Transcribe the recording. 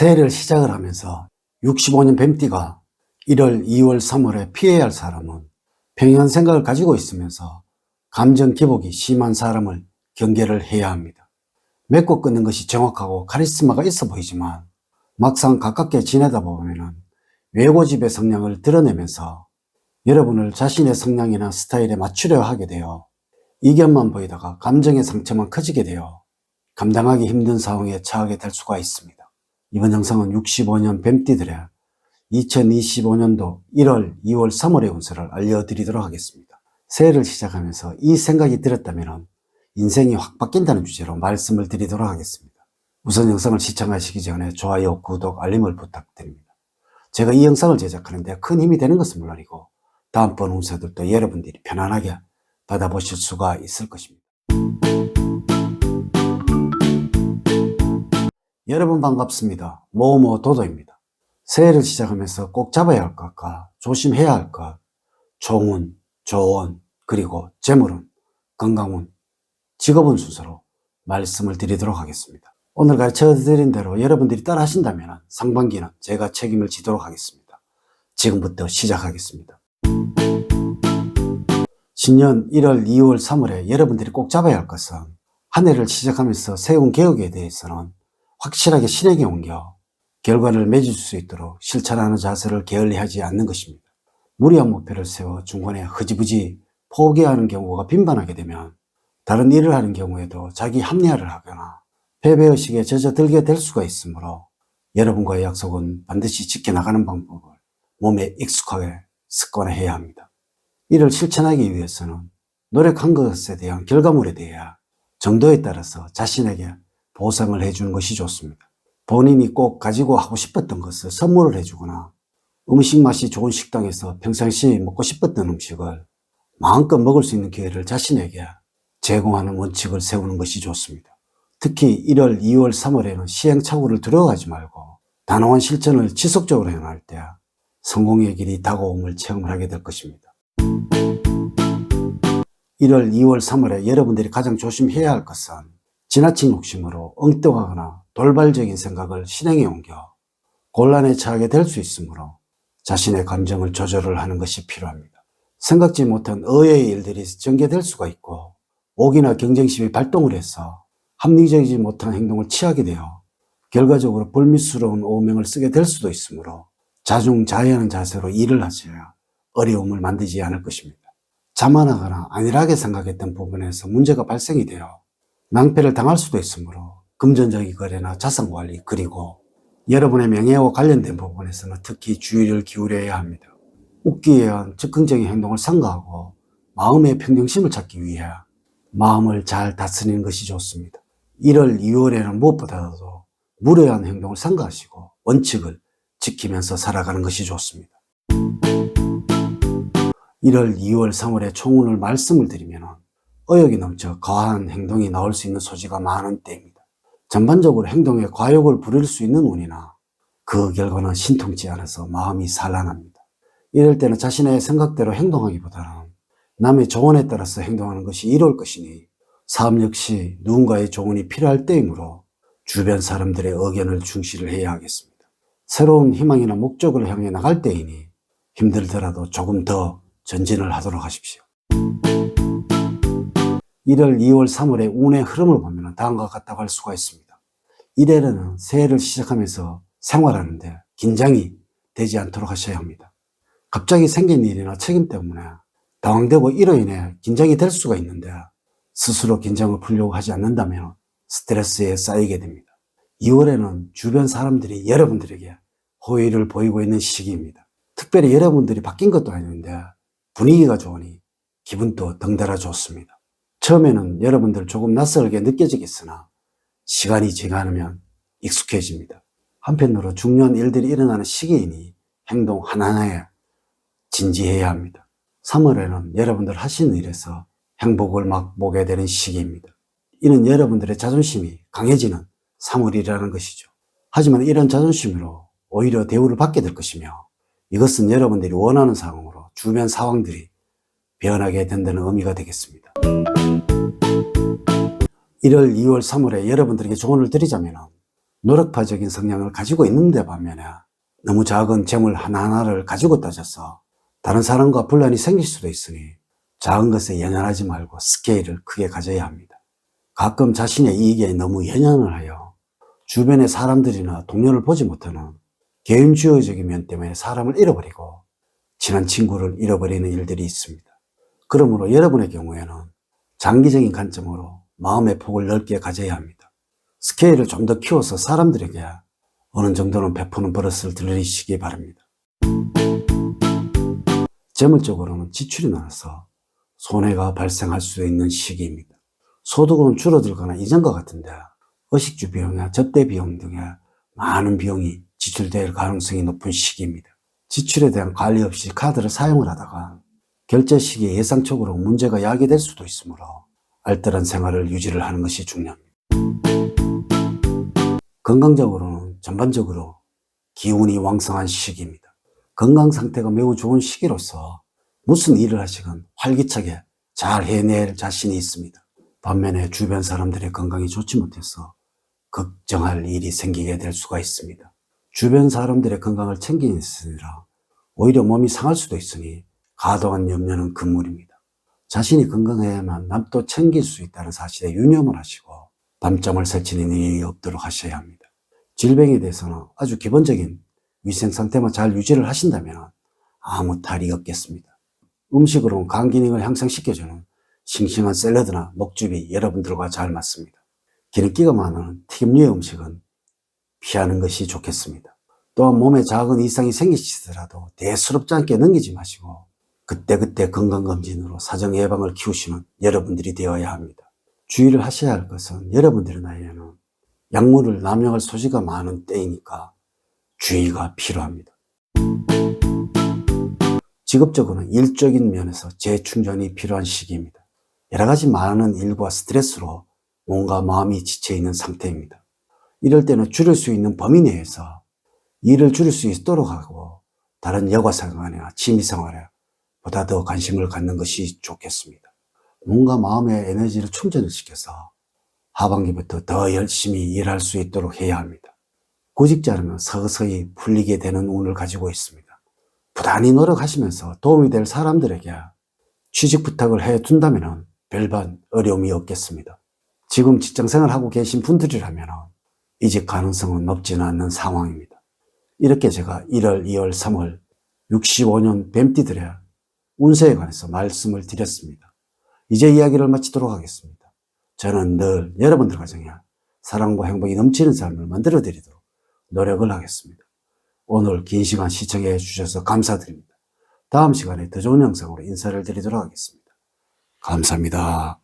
새해를 시작을 하면서 65년 뱀띠가 1월, 2월, 3월에 피해야 할 사람은 평이한 생각을 가지고 있으면서 감정 기복이 심한 사람을 경계를 해야 합니다. 맺고 끊는 것이 정확하고 카리스마가 있어 보이지만 막상 가깝게 지내다 보면은 외고집의 성향을 드러내면서 여러분을 자신의 성향이나 스타일에 맞추려 하게 되어 이견만 보이다가 감정의 상처만 커지게 되어 감당하기 힘든 상황에 처하게 될 수가 있습니다. 이번 영상은 65년 뱀띠들의 2025년도 1월, 2월, 3월의 운세를 알려드리도록 하겠습니다. 새해를 시작하면서 이 생각이 들었다면 인생이 확 바뀐다는 주제로 말씀을 드리도록 하겠습니다. 우선 영상을 시청하시기 전에 좋아요, 구독, 알림을 부탁드립니다. 제가 이 영상을 제작하는데 큰 힘이 되는 것은 물론이고 다음번 운세들도 여러분들이 편안하게 받아보실 수가 있을 것입니다. 여러분 반갑습니다. 모모 도도입니다. 새해를 시작하면서 꼭 잡아야 할 것과 조심해야 할 것, 좋은, 조언, 그리고 재물운, 건강운, 직업운 순서로 말씀을 드리도록 하겠습니다. 오늘 가르쳐 드린 대로 여러분들이 따라 하신다면 상반기는 제가 책임을 지도록 하겠습니다. 지금부터 시작하겠습니다. 신년 1월, 2월, 3월에 여러분들이 꼭 잡아야 할 것은 한 해를 시작하면서 세운 계획에 대해서는 확실하게 실행에 옮겨 결과를 맺을 수 있도록 실천하는 자세를 게을리하지 않는 것입니다. 무리한 목표를 세워 중간에 흐지부지 포기하는 경우가 빈번하게 되면 다른 일을 하는 경우에도 자기 합리화를 하거나 패배의식에 젖어들게 될 수가 있으므로 여러분과의 약속은 반드시 지켜나가는 방법을 몸에 익숙하게 습관화해야 합니다. 이를 실천하기 위해서는 노력한 것에 대한 결과물에 대해 정도에 따라서 자신에게 보상을 해주는 것이 좋습니다. 본인이 꼭 가지고 하고 싶었던 것을 선물을 해주거나 음식 맛이 좋은 식당에서 평상시 먹고 싶었던 음식을 마음껏 먹을 수 있는 기회를 자신에게 제공하는 원칙을 세우는 것이 좋습니다. 특히 1월, 2월, 3월에는 시행착오를 두려워하지 말고 단호한 실천을 지속적으로 행할 때 성공의 길이 다가옴을 체험을 하게 될 것입니다. 1월, 2월, 3월에 여러분들이 가장 조심해야 할 것은 지나친 욕심으로 엉뚱하거나 돌발적인 생각을 실행에 옮겨 곤란에 처하게 될 수 있으므로 자신의 감정을 조절을 하는 것이 필요합니다. 생각지 못한 의외의 일들이 전개될 수가 있고 오기나 경쟁심이 발동을 해서 합리적이지 못한 행동을 취하게 되어 결과적으로 불미스러운 오명을 쓰게 될 수도 있으므로 자중자애하는 자세로 일을 하셔야 어려움을 만들지 않을 것입니다. 자만하거나 안일하게 생각했던 부분에서 문제가 발생이 되어 낭패를 당할 수도 있으므로 금전적인 거래나 자산 관리 그리고 여러분의 명예와 관련된 부분에서는 특히 주의를 기울여야 합니다. 웃기 위한 즉흥적인 행동을 삼가하고 마음의 평정심을 찾기 위해 마음을 잘 다스리는 것이 좋습니다. 1월, 2월에는 무엇보다도 무례한 행동을 삼가하시고 원칙을 지키면서 살아가는 것이 좋습니다. 1월, 2월, 3월에 총운을 말씀을 드리면 의욕이 넘쳐 과한 행동이 나올 수 있는 소지가 많은 때입니다. 전반적으로 행동에 과욕을 부릴 수 있는 운이나 그 결과는 신통치 않아서 마음이 산란합니다. 이럴 때는 자신의 생각대로 행동하기보다는 남의 조언에 따라서 행동하는 것이 이로울 것이니 삶 역시 누군가의 조언이 필요할 때이므로 주변 사람들의 의견을 중시를 해야 하겠습니다. 새로운 희망이나 목적을 향해 나갈 때이니 힘들더라도 조금 더 전진을 하도록 하십시오. 1월, 2월, 3월의 운의 흐름을 보면 다음과 같다고 할 수가 있습니다. 1월에는 새해를 시작하면서 생활하는데 긴장이 되지 않도록 하셔야 합니다. 갑자기 생긴 일이나 책임 때문에 당황되고 이로 인해 긴장이 될 수가 있는데 스스로 긴장을 풀려고 하지 않는다면 스트레스에 쌓이게 됩니다. 2월에는 주변 사람들이 여러분들에게 호의를 보이고 있는 시기입니다. 특별히 여러분들이 바뀐 것도 아닌데 분위기가 좋으니 기분도 덩달아 좋습니다. 처음에는 여러분들 조금 낯설게 느껴지겠으나 시간이 지나면 익숙해집니다. 한편으로 중요한 일들이 일어나는 시기이니 행동 하나하나에 진지해야 합니다. 3월에는 여러분들 하시는 일에서 행복을 맛보게 되는 시기입니다. 이는 여러분들의 자존심이 강해지는 3월이라는 것이죠. 하지만 이런 자존심으로 오히려 대우를 받게 될 것이며 이것은 여러분들이 원하는 상황으로 주변 상황들이 변하게 된다는 의미가 되겠습니다. 1월, 2월, 3월에 여러분들에게 조언을 드리자면 노력파적인 성향을 가지고 있는데 반면에 너무 작은 재물 하나하나를 가지고 따져서 다른 사람과 분란이 생길 수도 있으니 작은 것에 연연하지 말고 스케일을 크게 가져야 합니다. 가끔 자신의 이익에 너무 연연을 하여 주변의 사람들이나 동료를 보지 못하는 개인주의적인 면 때문에 사람을 잃어버리고 친한 친구를 잃어버리는 일들이 있습니다. 그러므로 여러분의 경우에는 장기적인 관점으로 마음의 폭을 넓게 가져야 합니다. 스케일을 좀 더 키워서 사람들에게 어느 정도는 베푸는 버릇을 들이시기 바랍니다. 재물적으로는 지출이 많아서 손해가 발생할 수 있는 시기입니다. 소득은 줄어들거나 이전과 같은데 의식주 비용이나 접대 비용 등의 많은 비용이 지출될 가능성이 높은 시기입니다. 지출에 대한 관리 없이 카드를 사용을 하다가 결제 시기에 예상적으로 문제가 야기될 수도 있으므로 알뜰한 생활을 유지를 하는 것이 중요합니다. 건강적으로는 전반적으로 기운이 왕성한 시기입니다. 건강 상태가 매우 좋은 시기로서 무슨 일을 하시건 활기차게 잘 해낼 자신이 있습니다. 반면에 주변 사람들의 건강이 좋지 못해서 걱정할 일이 생기게 될 수가 있습니다. 주변 사람들의 건강을 챙기느라 오히려 몸이 상할 수도 있으니 과도한 염려는 금물입니다. 자신이 건강해야만 남도 챙길 수 있다는 사실에 유념을 하시고 밤잠을 설치는 일이 없도록 하셔야 합니다. 질병에 대해서는 아주 기본적인 위생 상태만 잘 유지를 하신다면 아무 탈이 없겠습니다. 음식으로는 간 기능을 향상시켜주는 싱싱한 샐러드나 먹즙이 여러분들과 잘 맞습니다. 기름기가 많은 튀김류의 음식은 피하는 것이 좋겠습니다. 또한 몸에 작은 이상이 생기시더라도 대수롭지 않게 넘기지 마시고 그때그때 건강검진으로 사정 예방을 키우시는 여러분들이 되어야 합니다. 주의를 하셔야 할 것은 여러분들의 나이에는 약물을 남용할 소지가 많은 때이니까 주의가 필요합니다. 직업적으로는 일적인 면에서 재충전이 필요한 시기입니다. 여러 가지 많은 일과 스트레스로 몸과 마음이 지쳐있는 상태입니다. 이럴 때는 줄일 수 있는 범위 내에서 일을 줄일 수 있도록 하고 다른 여가 생활이나 취미 생활에 보다 더 관심을 갖는 것이 좋겠습니다. 몸과 마음의 에너지를 충전을 시켜서 하반기부터 더 열심히 일할 수 있도록 해야 합니다. 구직자라면 서서히 풀리게 되는 운을 가지고 있습니다. 부단히 노력하시면서 도움이 될 사람들에게 취직 부탁을 해 둔다면 별반 어려움이 없겠습니다. 지금 직장생활 하고 계신 분들이라면 이직 가능성은 높지는 않는 상황입니다. 이렇게 제가 1월, 2월, 3월 65년 뱀띠들의 운세에 관해서 말씀을 드렸습니다. 이제 이야기를 마치도록 하겠습니다. 저는 늘 여러분들 가정에 사랑과 행복이 넘치는 삶을 만들어 드리도록 노력을 하겠습니다. 오늘 긴 시간 시청해 주셔서 감사드립니다. 다음 시간에 더 좋은 영상으로 인사를 드리도록 하겠습니다. 감사합니다.